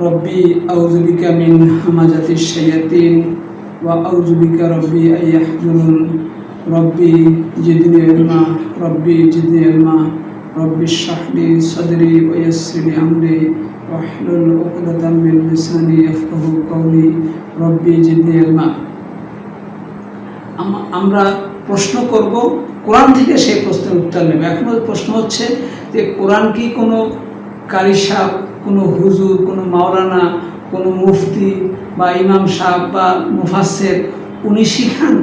ربي أعوذ بك من همزة الشياطين وأعوذ بك ربي أن يحضرون ربي زدني علما ربي زدني علما ربي اشرح لي صدري ويسر لي أمري واحلل عقدة من لساني يفقه قولي ربي زدني علما আম- আমরা প্রশ্ন করব কোরআন থেকে সেই প্রশ্নের উত্তর নেবে এখন প্রশ্ন হচ্ছে যে কোরআন কি কোনো কারি সাহ কোনো হুজুর, কোনো মাওলানা, কোনো মুফতি বা ইমাম সাহ বা মুফাসের উনি শিখান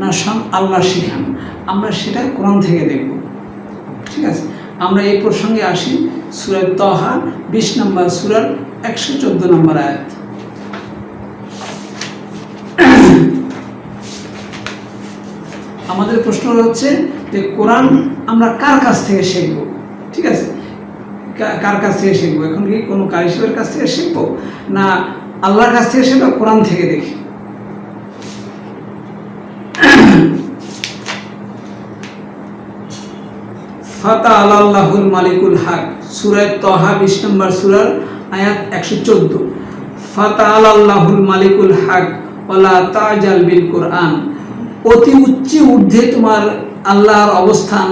না সব আল্লাহ শিখান? আমরা সেটা কোরআন থেকে দেখব। ঠিক আছে? আমরা এই প্রসঙ্গে আসি সুরায় তহা বিশ নম্বর সুরার একশো চোদ্দ নম্বর আয়াত। আমাদের প্রশ্ন হচ্ছে যে কোরআন আমরা কার কাছ থেকে শিখব? ঠিক আছে? কার কাছ থেকে শিখব? এখন কি কোনো কারিশবের কাছ থেকে শিখব? না আল্লাহর কাছ থেকে শিখব? কোরআন থেকে দেখি। ফাতা আল্লাহুল মালিকুল হক। সুরায় তহা, বিশ নম্বর সুরার আয়াত একশো চোদ্দ। ফাতা আল্লাহুল মালিকুল হক ওলা তাজাল বিল কোরআন। অতি উচ্চে ঊর্ধ্বে তোমার আল্লাহর অবস্থান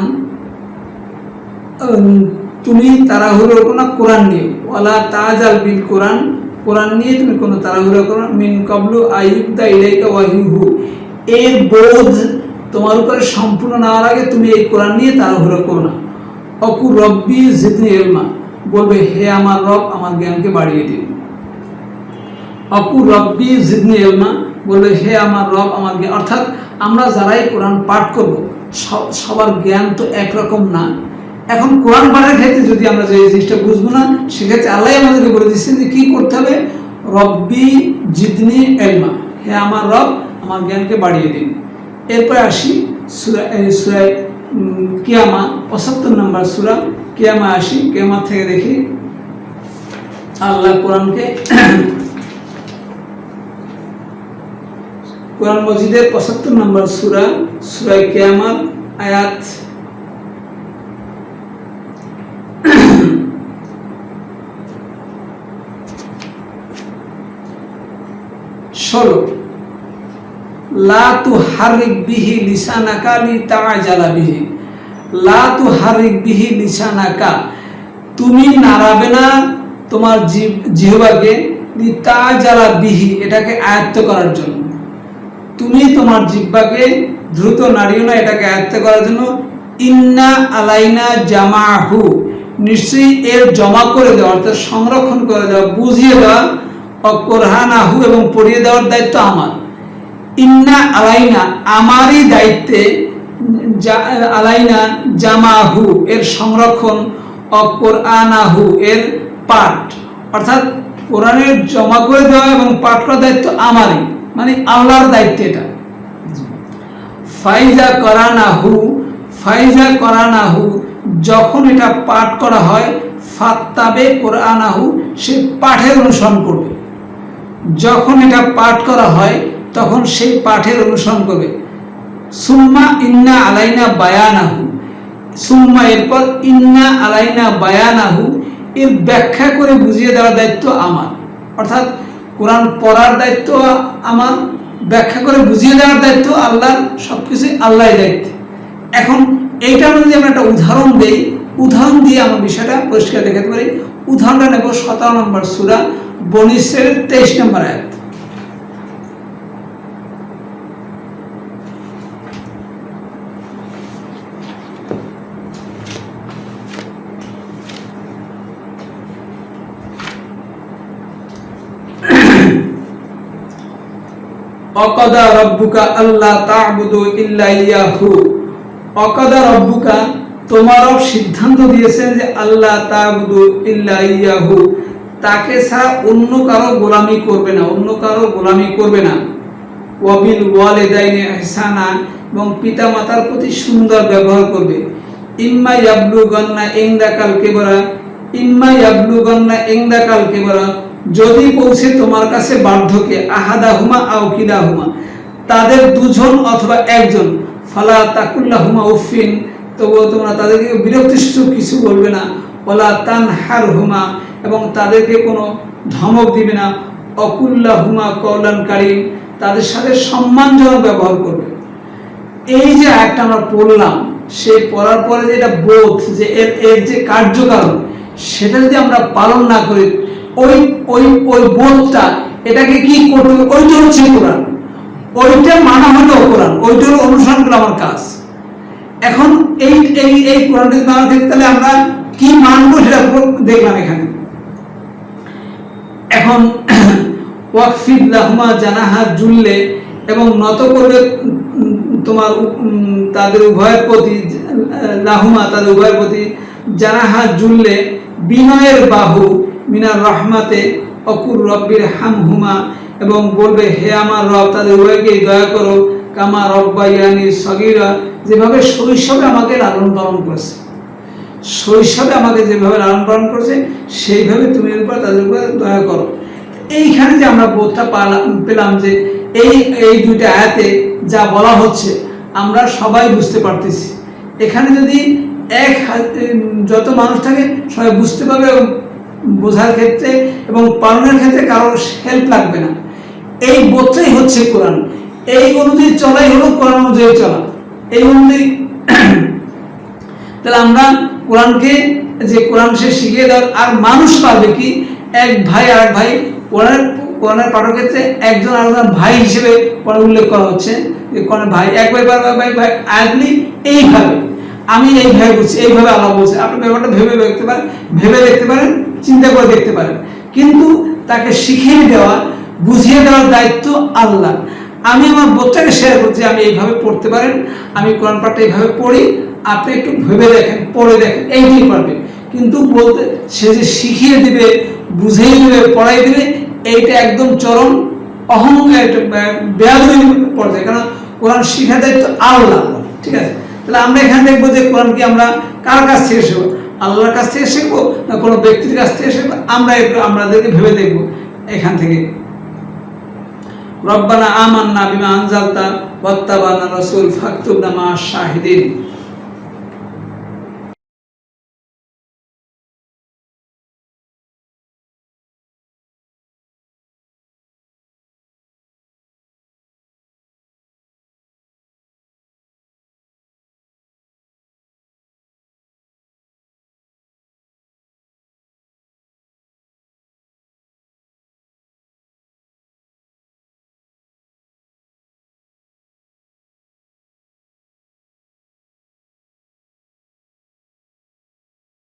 তুমি তাড়াহুড়ো করো না, কোরআন নিয়ে ওয়ালা তাজাল বিল কোরআন কোরআন নিয়ে তুমি কোনো তাড়াহুড়ো করো না। মিন কবলু আইয়ুবদা ইলাইকা ওয়াহিহু এর বোধ তোমার উপরে সম্পূর্ণ নেওয়ার আগে তুমি এই কোরআন নিয়ে তাড়াহুড়ো করো না। অকু রব্বি জিদনি এলমা বলবে, হে আমার রব, আমার জ্ঞানকে বাড়িয়ে দিন। অকু রব্বি জিদনি এলমা বলবে, হে আমার রব, আমার জ্ঞান অর্থাৎ আমরা যারাই কোরআন পাঠ করব সব সবার জ্ঞান তো একরকম না। এখন কোরআন পাঠের ক্ষেত্রে যদি আমরা যে জিনিসটা বুঝব না সেক্ষেত্রে আল্লাহ আমাদেরকে বলে দিচ্ছেন যে কী করতে হবে? রব্বি জিদনি এলমা হে আমার রব আমার জ্ঞানকে বাড়িয়ে দিন। এরপরে আসি সুরা সুরায় উম, পঁচাত্তর নম্বর সুরা। কিয়ামা আসি কিয়ামা থেকে দেখি আল্লাহ কোরআনকে কোরআন মজিদের পঁচাত্তর নম্বর সুরা সুরায় কেয়ামাত আয়াত ষোলো লা তু হারিক বিহি বিহি। লা তু হারিক বিহি তুমি নাড়াবে না তোমার জিহ জিহ্বাকে বিহি, এটাকে আয়ত্ত করার জন্য। তুমি তোমার দ্রুত নাড়িও না, এটাকে আয়ত্ত করার জন্য। ইন্না আলাইনা জামাহু। নিশ্চয়ই এর জমা করে দেওয়া, অর্থাৎ সংরক্ষণ করে দেওয়া, বুঝিয়ে দেওয়া অকরহানাহু এবং পড়িয়ে দেওয়ার দায়িত্ব আমার। ইন্না আলাইনা, আমারই দায়িত্বে আলাইনা জামাহু, এর সংরক্ষণ অকরআনাহু এর পাঠ। অর্থাৎ কোরআনের জমা করে দেওয়া এবং পাঠ করার দায়িত্ব আমারই মানে আল্লাহর দায়িত্ব এটা। ফাইজা করানাহু ফাইজা করানাহু, যখন এটা পাঠ করা হয়, ফাত্তাবে কোরআনাহু, সে পাঠের অনুসরণ করবে। যখন এটা পাঠ করা হয়, তখন সেই পাঠের অনুসরণ করবে। সুম্মা ইন্না আলাইনা বায়ানাহু। সুম্মা এরপর ইন্না আলাইনা বায়ানাহু। এর ব্যাখ্যা করে বুঝিয়ে দেওয়ার দায়িত্ব আমার। অর্থাৎ কোরআন পড়ার দায়িত্ব আমার, ব্যাখ্যা করে বুঝিয়ে দেওয়ার দায়িত্ব আল্লাহর সব কিছুই আল্লাহর দায়িত্ব। এখন এইটার যদি আমরা একটা উদাহরণ দেই, উদাহরণ দিয়ে আমরা বিষয়টা পরিষ্কার দেখাতে পারি। উদাহরণটা নেব সতেরো নম্বর সুরা বনিসের তেইশ নম্বর আয়াত। অকদা রব্বুকা আল্লাহ তা'বুদু ইল্লা ইয়াহু। অকদা রব্বুকা তোমারও সিদ্ধান্ত দিয়েছেন যে আল্লাহ তা'বুদু ইল্লা ইয়াহু। তাকে ছাড়া অন্য কারও গোলামি করবে না, অন্য কারও গোলামি করবে না। ওয়াবিল ওয়ালিদাইনি ইহসানা, এবং পিতামাতার প্রতি সুন্দর ব্যবহার করবে। ইম্মা ইয়াবলুগান্না ইনদাকাল কেবরা, ইম্মা ইয়াবলুগান্না ইনদাকাল কেবরা, যদি পৌঁছে তোমার কাছে বার্ধকে আহাদা হুমা আও কিদা হুমা তাদের দুজন অথবা একজন, ফালা তাকুল্লা হুমা উফিন তবুও তোমরা তাদেরকে বিরক্তিসূচক কিছু বলবে না ওলা তান হার হুমা এবং তাদেরকে কোনো ধমক দিবে না। অকুল্লাহুমা কৌলান কল্যাণকারী তাদের সাথে সম্মানজনক ব্যবহার করবে। এই যে একটা আমরা পড়লাম সে পড়ার পরে যেটা বোধ, যে এর এর যে কার্যকারণ, সেটা যদি আমরা পালন না করি, ওই ওই ওই বোধটা, এটাকে কি করতে হবে? ওইটা হচ্ছে কোরআন। ওইটা মানা হলো কোরআন। ওইটার অনুসরণ করা আমার কাজ। এখন এই এই এই কোরআনটা মানা তাহলে আমরা কি মানবো সেটা দেখলাম এখানে। এখন ওয়াকফিদ লাহুমা জানাহা জুললে এবং নত করবে তোমার তাদের উভয়ের প্রতি, লাহুমা তাদের উভয়ের প্রতি জানাহা জুললে বিনয়ের বাহু মিনার রহমাতে অকুর রব্বির হামহুমা এবং বলবে, হে আমার রব, তাদের উভয়কেই দয়া করো, কামা রব্বাইয়ানি সগিরা, যেভাবে শৈশবে আমাকে লালন পালন করেছে। শৈশবে আমাকে যেভাবে লালন পালন করেছে, সেইভাবে তুমি এর উপর, তাদের উপরে দয়া করো। এইখানে যে আমরা বোধটা পালাম, পেলাম যে এই এই দুইটা আয়াতে যা বলা হচ্ছে, আমরা সবাই বুঝতে পারতেছি। এখানে যদি এক যত মানুষ থাকে, সবাই বুঝতে পারবে এবং বোঝার ক্ষেত্রে এবং পালনের ক্ষেত্রে কারোর হেল্প লাগবে না। এই বোধটাই হচ্ছে কোরআন। এই অনুযায়ী চলাই হলো কোরআন অনুযায়ী চলা। এই অনুযায়ী, তাহলে আমরা কোরআনকে যে কোরআন সে শিখিয়ে দেওয়ার আর মানুষ পারবে কি? এক ভাই আর ভাই কোরআনের কোরআনের পাঠক ক্ষেত্রে একজন আরেকজন ভাই হিসেবে উল্লেখ করা হচ্ছে। যে কোরআনের ভাই এক ভাই পারবে ভাই ভাই আয়াতলি এইভাবে। আমি এইভাবে বলছি, এইভাবে আল্লাহ বলছে। আপনি ব্যাপারটা ভেবে দেখতে পারেন, ভেবে দেখতে পারেন, চিন্তা করে দেখতে পারেন। কিন্তু তাকে শিখিয়ে দেওয়া, বুঝিয়ে দেওয়ার দায়িত্ব আল্লাহ। আমি আমার বোধটাকে শেয়ার করছি, আমি এইভাবে পড়তে পারেন, আমি কোরআন পাঠটা এইভাবে পড়ি আপনি একটু ভেবে দেখেন, পড়ে দেখেন, এইটাই পারবে। কিন্তু বলতে, সে যে শিখিয়ে দিবে, বুঝিয়ে দিবে, পড়াই দিবে, এইটা একদম চরম অহংকার বেয়াদবি পর্যায়ে কারণ কোরআন শিখা দায়িত্ব আল্লাহ ঠিক আছে? তাহলে আমরা এখানে দেখব যে কোরআন কি আমরা কার কাছ থেকে শিখব? আল্লাহর কাছ থেকে শিখব না কোনো ব্যক্তির কাছ থেকে শিখব? আমরা একটু আমাদেরকে ভেবে দেখব এখান থেকে। রব্বানা আমান্না বিমা আনজালতা, ওয়াত্তাবানা রাসূল ফাকতুবনা মা শাহিদিন।